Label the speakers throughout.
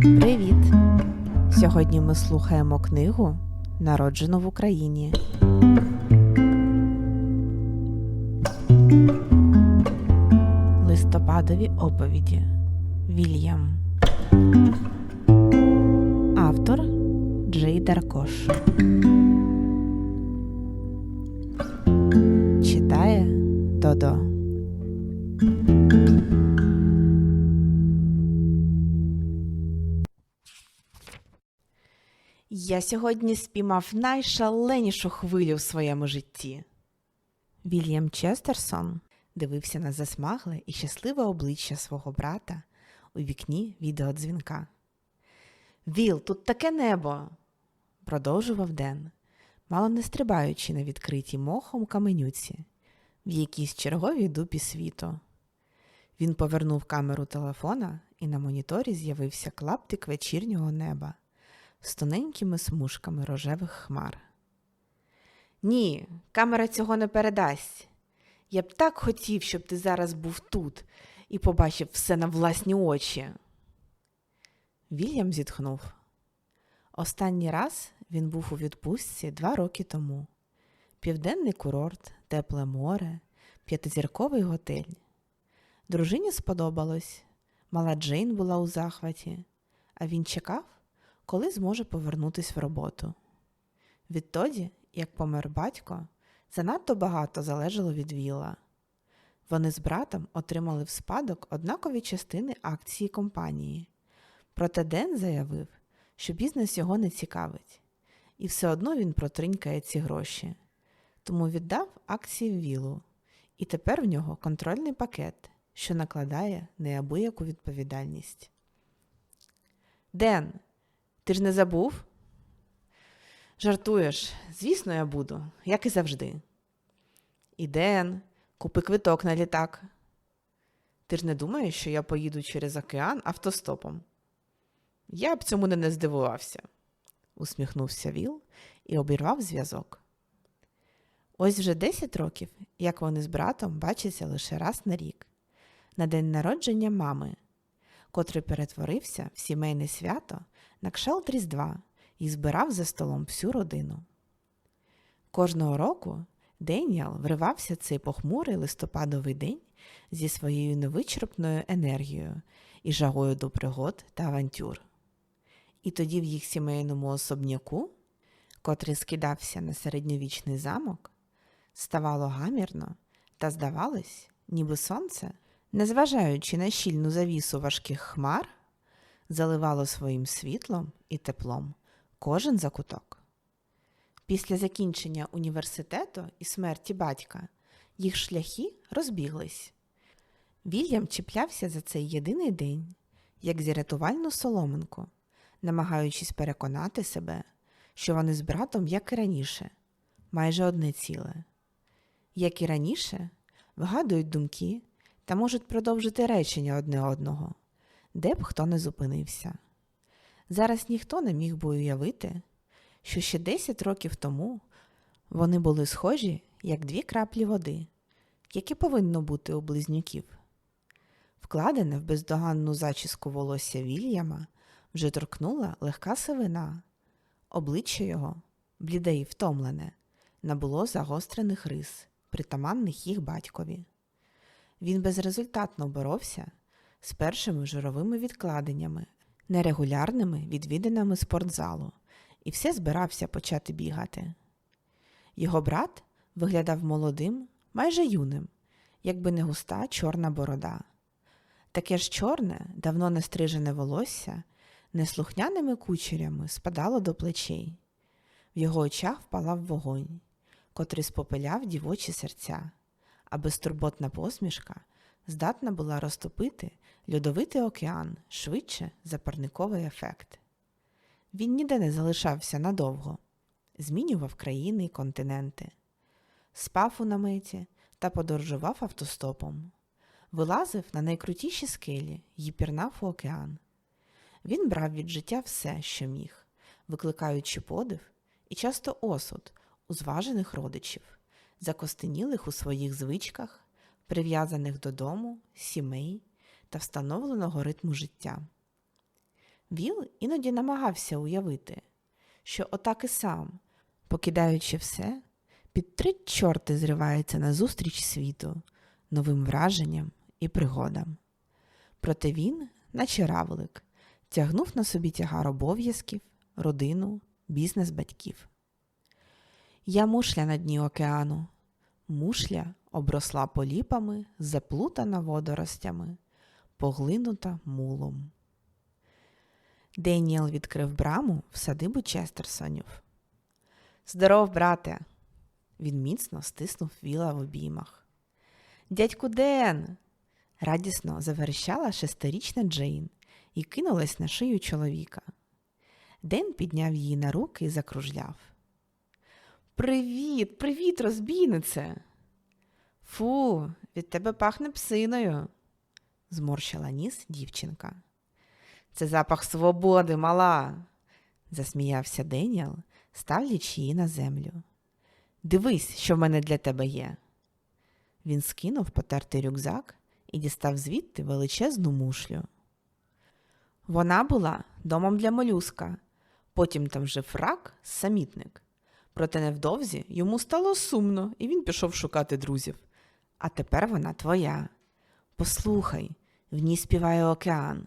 Speaker 1: Привіт! Сьогодні ми слухаємо книгу Народжено в Україні. Листопадові оповіді Вільям. Автор Джей Даркош. Читає Додо. Я сьогодні спіймав найшаленішу хвилю в своєму житті. Вільям Честерсон дивився на засмагле і щасливе обличчя свого брата у вікні відеодзвінка. Віл, тут таке небо, продовжував Ден, мало не стрибаючи на відкритій мохом каменюці, в якійсь черговій дупі світу. Він повернув камеру телефона, і на моніторі з'явився клаптик вечірнього неба з тоненькими смужками рожевих хмар. Ні, камера цього не передасть. Я б так хотів, щоб ти зараз був тут і побачив все на власні очі. Вільям зітхнув. Останній раз він був у відпустці два роки тому. Південний курорт, тепле море, п'ятизірковий готель. Дружині сподобалось. Мала Джейн була у захваті, а він чекав, коли зможе повернутись в роботу. Відтоді, як помер батько, занадто багато залежало від Віла. Вони з братом отримали в спадок однакові частини акції компанії. Проте Ден заявив, що бізнес його не цікавить, і все одно він протринькає ці гроші. Тому віддав акції Вілу, і тепер в нього контрольний пакет, що накладає неабияку відповідальність. Ден, ти ж не забув? Жартуєш, звісно, я буду, як і завжди. І Ден, купи квиток на літак. Ти ж не думаєш, що я поїду через океан автостопом? Я б цьому не здивувався, усміхнувся Віл і обірвав зв'язок. Ось вже 10 років, як вони з братом бачаться лише раз на рік, на день народження мами, котрий перетворився в сімейне свято на кшалт Різдва і збирав за столом всю родину. Кожного року Деніал вривався цей похмурий листопадовий день зі своєю невичерпною енергією і жагою до пригод та авантюр. І тоді в їх сімейному особняку, котрий скидався на середньовічний замок, ставало гамірно та здавалось, ніби сонце, незважаючи на щільну завісу важких хмар, заливало своїм світлом і теплом кожен закуток. Після закінчення університету і смерті батька їх шляхи розбіглись. Вільям чіплявся за цей єдиний день, як зі рятувальну соломинку, намагаючись переконати себе, що вони з братом, як і раніше, майже одне ціле. Як і раніше, вгадують думки та можуть продовжити речення одне одного, де б хто не зупинився. Зараз ніхто не міг би уявити, що ще 10 років тому вони були схожі, як дві краплі води, які повинно бути у близнюків. Вкладене в бездоганну зачіску волосся Вільяма вже торкнула легка сивина. Обличчя його, бліде й втомлене, набуло загострених рис, притаманних їх батькові. Він безрезультатно боровся з першими жировими відкладеннями, нерегулярними відвідинами спортзалу і все збирався почати бігати. Його брат виглядав молодим, майже юним, якби не густа чорна борода. Таке ж чорне, давно не стрижене волосся, неслухняними кучерями спадало до плечей. В його очах впалав вогонь, котрий спопиляв дівочі серця, а безтурботна посмішка здатна була розтопити льодовитий океан швидше за парниковий ефект. Він ніде не залишався надовго, змінював країни й континенти, спав у наметі та подорожував автостопом, вилазив на найкрутіші скелі й пірнав у океан. Він брав від життя все, що міг, викликаючи подив і часто осуд у зважених родичів, закостенілих у своїх звичках, прив'язаних додому, сімей та встановленого ритму життя. Віл іноді намагався уявити, що отак і сам, покидаючи все, під три чорти зривається назустріч світу, новим враженням і пригодам. Проте він, наче равлик, тягнув на собі тягар обов'язків, родину, бізнес батьків. Я мушля на дні океану. Мушля обросла поліпами, заплутана водоростями, поглинута мулом. Деніел відкрив браму в садибу Честерсонів. Здоров, брате. Він міцно стиснув віла в обіймах. Дядьку Ден. радісно заверещала шестирічна Джейн і кинулась на шию чоловіка. Ден підняв її на руки і закружляв. Привіт, привіт, розбійнице. Фу, від тебе пахне псиною, зморщила ніс дівчинка. Це запах свободи, мала, засміявся Деніел, ставлячи її на землю. Дивись, що в мене для тебе є. Він скинув потертий рюкзак і дістав звідти величезну мушлю. Вона була домом для молюска, потім там жив рак, самітник. Проте невдовзі йому стало сумно, і він пішов шукати друзів. А тепер вона твоя. Послухай, в ній співає океан.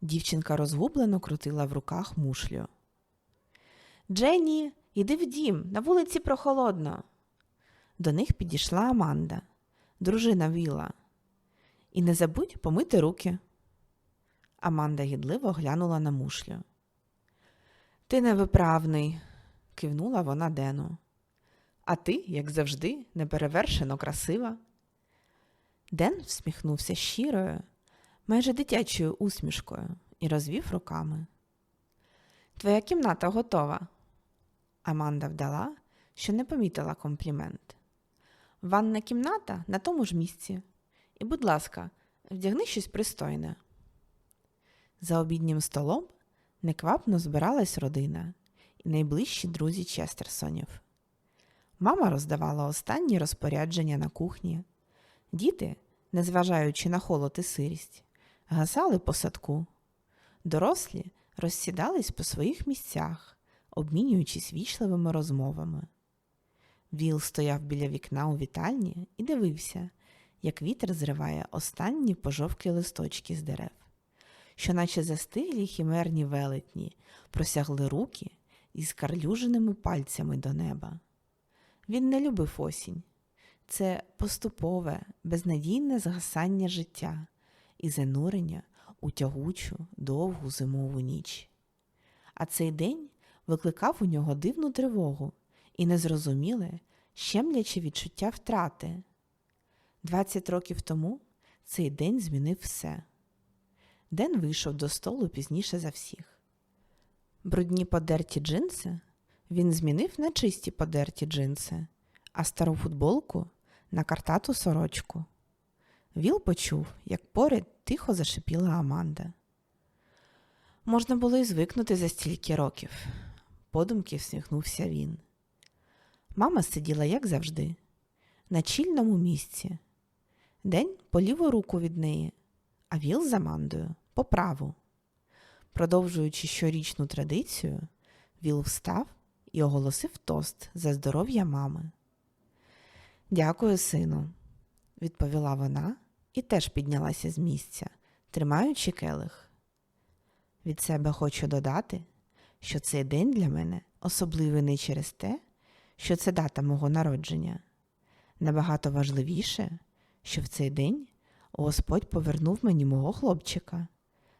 Speaker 1: Дівчинка розгублено крутила в руках мушлю. Дженні, іди в дім, на вулиці прохолодно. До них підійшла Аманда, дружина Віла. І не забудь помити руки. Аманда гідливо глянула на мушлю. Ти невиправний, кивнула вона Дену. А ти, як завжди, неперевершено красива. Ден всміхнувся щирою, майже дитячою усмішкою і розвів руками. Твоя кімната готова. Аманда вдала, що не помітила комплімент. Ванна кімната на тому ж місці. І, будь ласка, вдягни щось пристойне. За обіднім столом неквапно збиралась родина найближчі друзі Честерсонів. Мама роздавала останні розпорядження на кухні. Діти, незважаючи на холод і сирість, гасали по садку. Дорослі розсідались по своїх місцях, обмінюючись вічливими розмовами. Віл стояв біля вікна у вітальні і дивився, як вітер зриває останні пожовклі листочки з дерев, що, наче застиглі хімерні велетні, просягли руки із карлюженими пальцями до неба. Він не любив осінь. Це поступове, безнадійне згасання життя і занурення у тягучу, довгу зимову ніч. А цей день викликав у нього дивну тривогу і незрозуміле, щемляче відчуття втрати. Двадцять років тому цей день змінив все. Ден вийшов до столу пізніше за всіх. Брудні подерті джинси він змінив на чисті подерті джинси, а стару футболку на картату сорочку. Віл почув, як поряд тихо зашипіла Аманда. Можна було й звикнути за стільки років, подумки всміхнувся він. Мама сиділа, як завжди, на чільному місці. День по ліву руку від неї, а віл з Амандою по праву. Продовжуючи щорічну традицію, Віл встав і оголосив тост за здоров'я мами. Дякую, сину, відповіла вона і теж піднялася з місця, тримаючи келих. Від себе хочу додати, що цей день для мене особливий не через те, що це дата мого народження. Набагато важливіше, що в цей день Господь повернув мені мого хлопчика,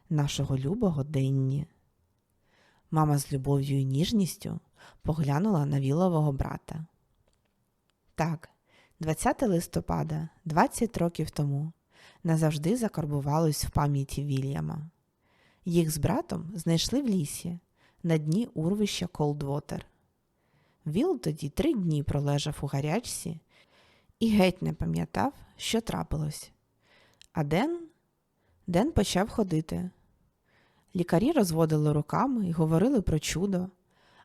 Speaker 1: нашого любого Денні. Мама з любов'ю і ніжністю поглянула на вілового брата. Так, 20 листопада, 20 років тому, назавжди закарбувалось в пам'яті Вільяма. Їх з братом знайшли в лісі на дні урвища Колдвотер. Віл тоді три дні пролежав у гарячці і геть не пам'ятав, що трапилось. А Ден Ден почав ходити. Лікарі розводили руками і говорили про чудо,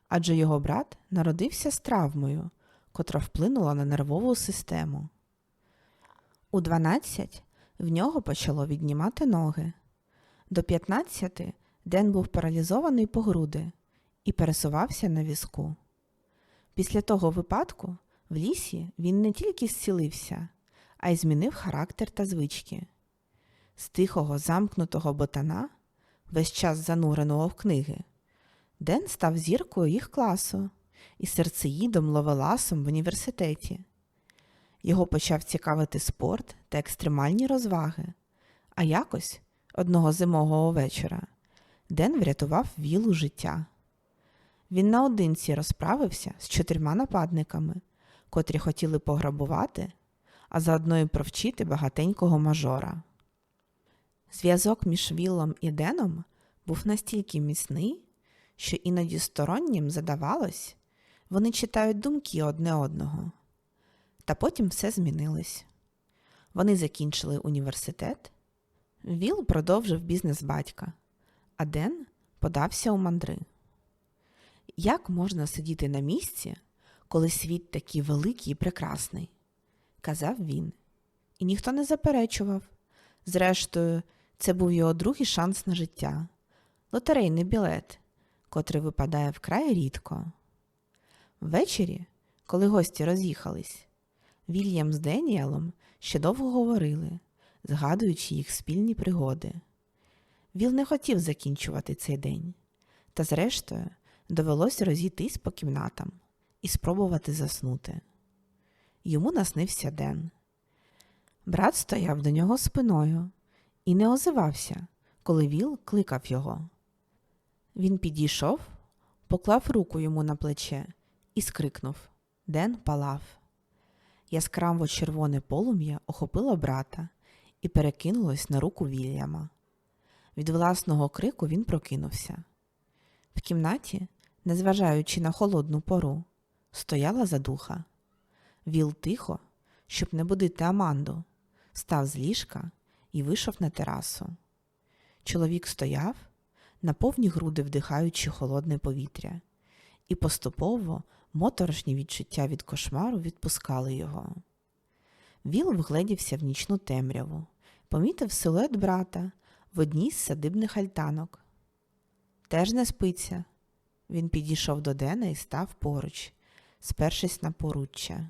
Speaker 1: адже його брат народився з травмою, котра вплинула на нервову систему. У 12 в нього почало віднімати ноги. До 15 Ден був паралізований по груди і пересувався на візку. Після того випадку в лісі він не тільки зцілився, а й змінив характер та звички. З тихого замкнутого ботана, весь час зануреного в книги, Ден став зіркою їх класу і серцеїдом ловеласом в університеті. Його почав цікавити спорт та екстремальні розваги, а якось одного зимового вечора Ден врятував вілу життя. Він наодинці розправився з чотирма нападниками, котрі хотіли пограбувати, а заодно й провчити багатенького мажора. Зв'язок між Віллом і Деном був настільки міцний, що іноді стороннім задавалось, вони читають думки одне одного. Та потім все змінилось. Вони закінчили університет, Віл продовжив бізнес батька, а Ден подався у мандри. Як можна сидіти на місці, коли світ такий великий і прекрасний? казав він. І ніхто не заперечував. Зрештою, це був його другий шанс на життя лотерейний білет, котрий випадає вкрай рідко. Ввечері, коли гості роз'їхались, Вільям з Деніелом ще довго говорили, згадуючи їх спільні пригоди. Віл не хотів закінчувати цей день, та, зрештою, довелося розійтись по кімнатам і спробувати заснути. Йому наснився Ден. Брат стояв до нього спиною і не озивався, коли Віл кликав його. Він підійшов, поклав руку йому на плече і скрикнув Ден палав. Яскраво червоне полум'я охопило брата і перекинулось на руку Вільяма. Від власного крику він прокинувся. В кімнаті, незважаючи на холодну пору, стояла задуха. Віл тихо, щоб не будити Аманду, став з ліжка і вийшов на терасу. Чоловік стояв, на повні груди вдихаючи холодне повітря, і поступово моторошні відчуття від кошмару відпускали його. Віл вгледівся в нічну темряву, помітив силует брата в одній з садибних альтанок. Теж не спиться. Він підійшов до Дена і став поруч, спершись на поруччя.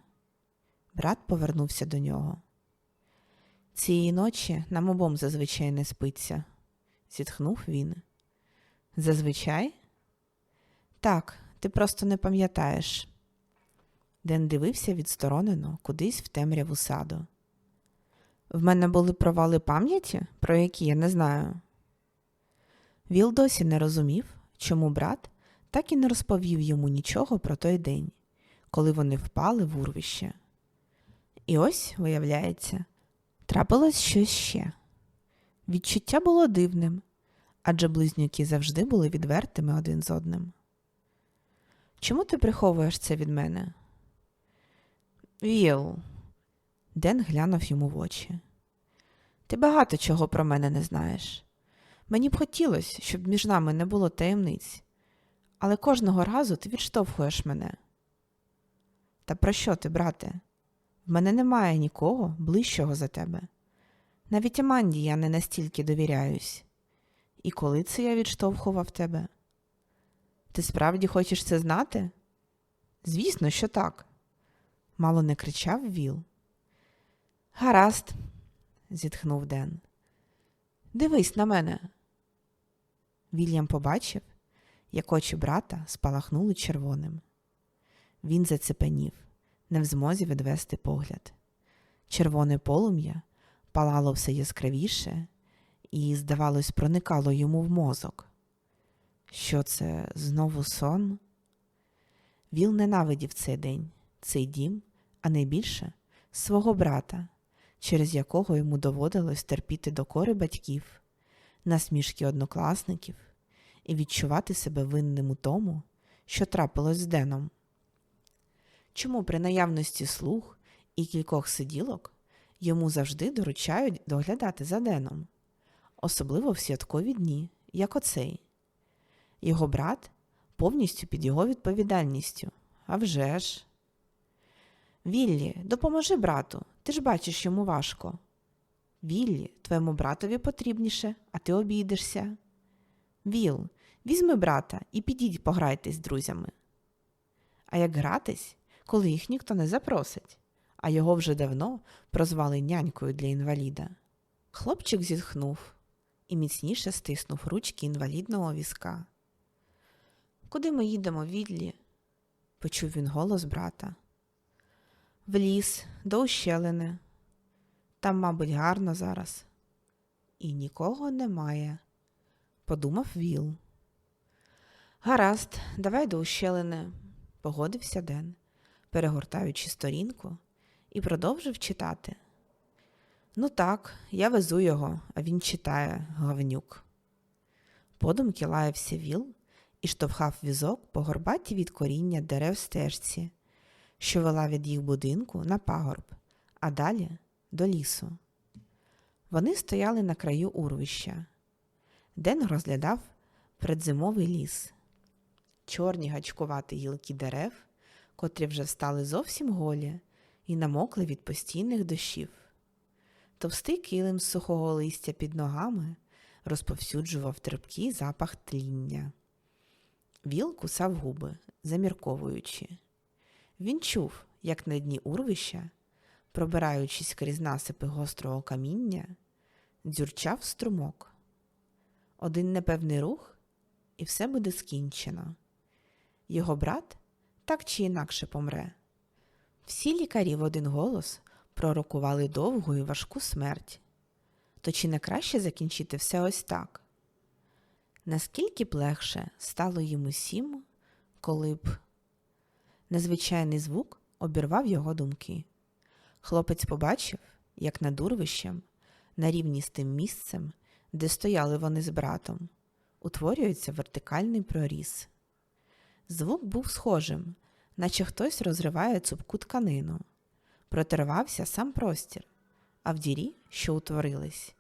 Speaker 1: Брат повернувся до нього. Цієї ночі нам обом зазвичай не спиться, зітхнув він. Зазвичай? Так, ти просто не пам'ятаєш. Ден дивився відсторонено кудись в темряву саду. В мене були провали пам'яті, про які я не знаю. Віл досі не розумів, чому брат так і не розповів йому нічого про той день, коли вони впали в урвище. І ось, виявляється, трапилось щось ще. Відчуття було дивним, адже близнюки завжди були відвертими один з одним. Чому ти приховуєш це від мене? Віл. Ден глянув йому в очі. Ти багато чого про мене не знаєш. Мені б хотілося, щоб між нами не було таємниць, але кожного разу ти відштовхуєш мене. Та про що ти, брате? В мене немає нікого ближчого за тебе. Навіть Аманді я не настільки довіряюсь. І коли це я відштовхував тебе? Ти справді хочеш це знати? Звісно, що так. Мало не кричав Віл. Гаразд, зітхнув Ден. Дивись на мене. Вільям побачив, як очі брата спалахнули червоним. Він зацепенів, не в змозі відвести погляд. Червоне полум'я палало все яскравіше і, здавалось, проникало йому в мозок. Що це знову сон? Віл ненавидів цей день, цей дім, а найбільше свого брата, через якого йому доводилось терпіти докори батьків, насмішки однокласників і відчувати себе винним у тому, що трапилось з Деном. Чому при наявності слуг і кількох сиділок йому завжди доручають доглядати за Деном, особливо в святкові дні, як оцей. Його брат повністю під його відповідальністю. А вже ж. Віллі, допоможи брату, ти ж бачиш йому важко. Віллі, твоєму братові потрібніше, а ти обійдешся. Віл, візьми брата і підіть пограйтесь з друзями. А як гратись, коли їх ніхто не запросить, а його вже давно прозвали нянькою для інваліда. Хлопчик зітхнув і міцніше стиснув ручки інвалідного візка. Куди ми їдемо, Відлі? почув він голос брата. В ліс, до ущелини. Там, мабуть, гарно зараз. І нікого немає, подумав Віл. Гаразд, давай до ущелини, погодився Ден, перегортаючи сторінку, і продовжив читати. Ну так, я везу його, а він читає, говнюк. Подумки лаявся Віл і штовхав візок по горбаті від коріння дерев стежці, що вела від їх будинку на пагорб, а далі до лісу. Вони стояли на краю урвища. Ден розглядав предзимовий ліс, чорні гачкуваті гілки дерев, котрі вже стали зовсім голі і намокли від постійних дощів. Товстий килим сухого листя під ногами розповсюджував терпкий запах тління. Віл кусав губи, замірковуючи. Він чув, як на дні урвища, пробираючись крізь насипи гострого каміння, дзюрчав струмок. Один непевний рух, і все буде скінчено. Його брат так чи інакше помре. Всі лікарі в один голос пророкували довгу і важку смерть. То чи не краще закінчити все ось так? Наскільки б легше стало їм усім, коли б незвичайний звук обірвав його думки. Хлопець побачив, як над урвищем, на рівні з тим місцем, де стояли вони з братом, утворюється вертикальний проріз. Звук був схожим, наче хтось розриває цупку тканину. Протервався сам простір, а в дірі, що утворились,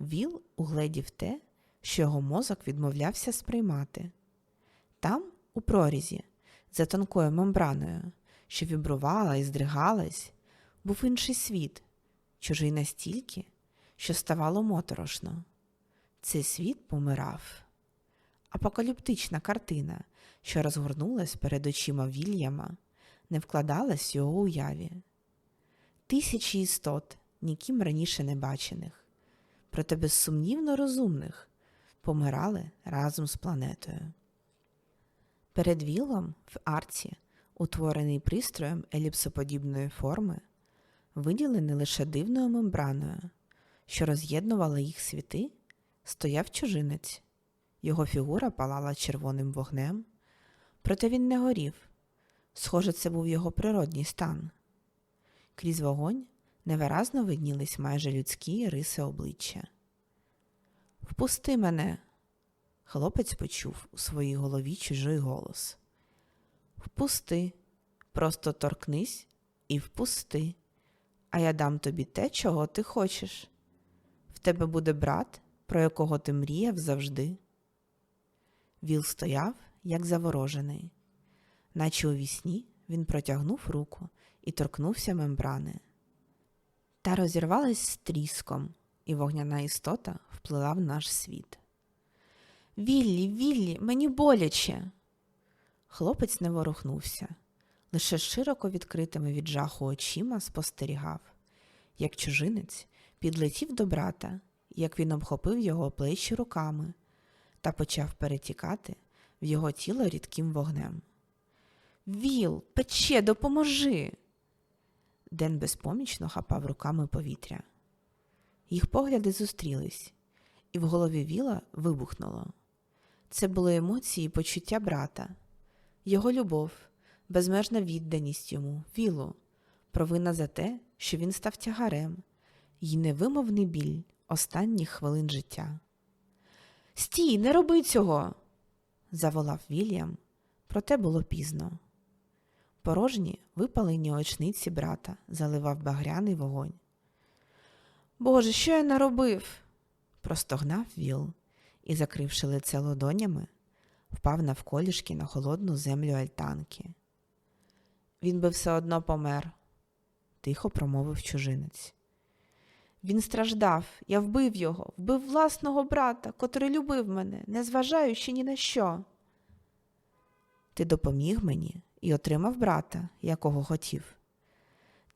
Speaker 1: Віл угледів те, що його мозок відмовлявся сприймати. Там, у прорізі, за тонкою мембраною, що вібрувала і здригалась, був інший світ, чужий настільки, що ставало моторошно. Цей світ помирав. Апокаліптична картина, що розгорнулась перед очима Вільяма, не вкладалась в його уяві. Тисячі істот, ніким раніше не бачених, проте безсумнівно розумних, помирали разом з планетою. Перед вілом в арці, утворений пристроєм еліпсоподібної форми, виділений лише дивною мембраною, що роз'єднувала їх світи, стояв чужинець. Його фігура палала червоним вогнем, проте він не горів. Схоже, це був його природній стан. Крізь вогонь невиразно виднілись майже людські риси обличчя. Впусти мене. Хлопець почув у своїй голові чужий голос. Впусти, просто торкнись і впусти, а я дам тобі те, чого ти хочеш. В тебе буде брат, про якого ти мріяв завжди. Віл стояв, як заворожений, наче у вісні він протягнув руку і торкнувся мембрани. Та розірвалась з тріском, і вогняна істота вплила в наш світ. Віллі, Віллі, мені боляче. Хлопець не ворухнувся, лише широко відкритими від жаху очима спостерігав, як чужинець підлетів до брата, як він обхопив його плечі руками та почав перетікати в його тіло рідким вогнем. Віл, пече, допоможи. Ден безпомічно хапав руками повітря. Їх погляди зустрілись, і в голові Віла вибухнуло. Це були емоції і почуття брата, його любов, безмежна відданість йому, Вілу, провина за те, що він став тягарем, і невимовний біль останніх хвилин життя. Стій, не роби цього. заволав Вільям, проте було пізно. Порожні випалені очниці брата заливав багряний вогонь. Боже, що я наробив? простогнав Віл і, закривши лице ладонями, впав навколішки на холодну землю альтанки. Він би все одно помер, тихо промовив чужинець. Він страждав, я вбив його, вбив власного брата, котрий любив мене, незважаючи ні на що. Ти допоміг мені і отримав брата, якого хотів.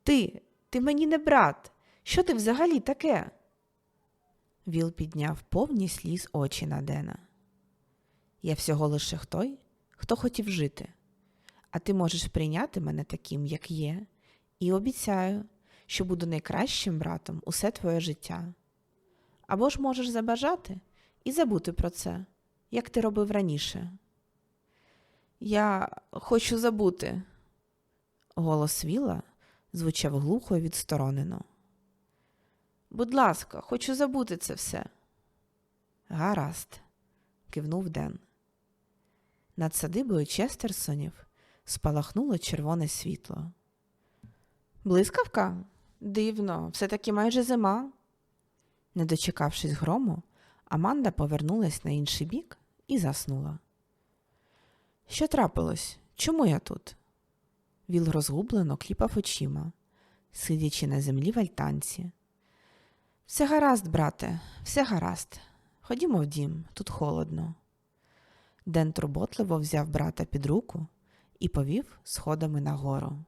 Speaker 1: Ти, ти мені не брат. Що ти взагалі таке? Віл підняв повні сліз очі на Дена. Я всього лише той, хто хотів жити, а ти можеш прийняти мене таким, як є, і обіцяю, що буду найкращим братом усе твоє життя. Або ж можеш забажати і забути про це, як ти робив раніше. Я хочу забути. Голос Віла звучав глухо і відсторонено. Будь ласка, хочу забути це все. Гаразд, кивнув Ден. Над садибою Честерсонів спалахнуло червоне світло. Блискавка? Дивно, все таки майже зима. Не дочекавшись грому, Аманда повернулась на інший бік і заснула. Що трапилось? Чому я тут? Віл розгублено кліпав очима, сидячи на землі в альтанці. Все гаразд, брате, все гаразд. Ходімо в дім, тут холодно. Ден турботливо взяв брата під руку і повів сходами нагору.